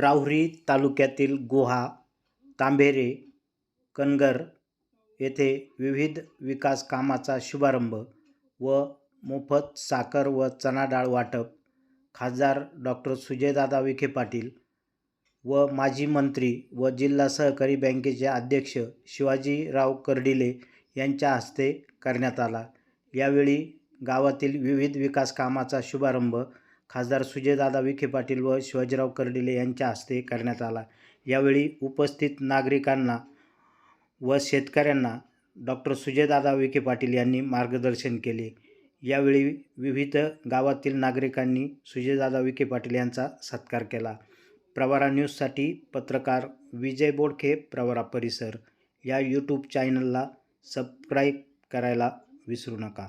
राहुरी तालुक्यातील गुहा तांबेरे कनगर येथे विविध विकास कामाचा शुभारंभ व मोफत साखर व चणा डाळ वाटप. खासदार डॉक्टर सुजयदादा विखे पाटील व माजी मंत्री व जिल्हा सहकारी बँकेचे अध्यक्ष शिवाजीराव कर्डिले यांच्या हस्ते करण्यात आला. यावेळी गावातील विविध विकास कामाचा शुभारंभ खासदार सुजयदादा विखे पाटील व शिवाजीराव कर्डिले यांच्या हस्ते करण्यात आला. यावेळी उपस्थित नागरिकांना व शेतकऱ्यांना डॉक्टर सुजयदादा विखे पाटील यांनी मार्गदर्शन केले. यावेळी विविध गावातील नागरिकांनी सुजयदादा विखे पाटील यांचा सत्कार केला. प्रवारा न्यूजसाठी पत्रकार विजय बोडखे प्रवारा परिसर. या यूट्यूब चॅनलला सबस्क्राईब करायला विसरू नका.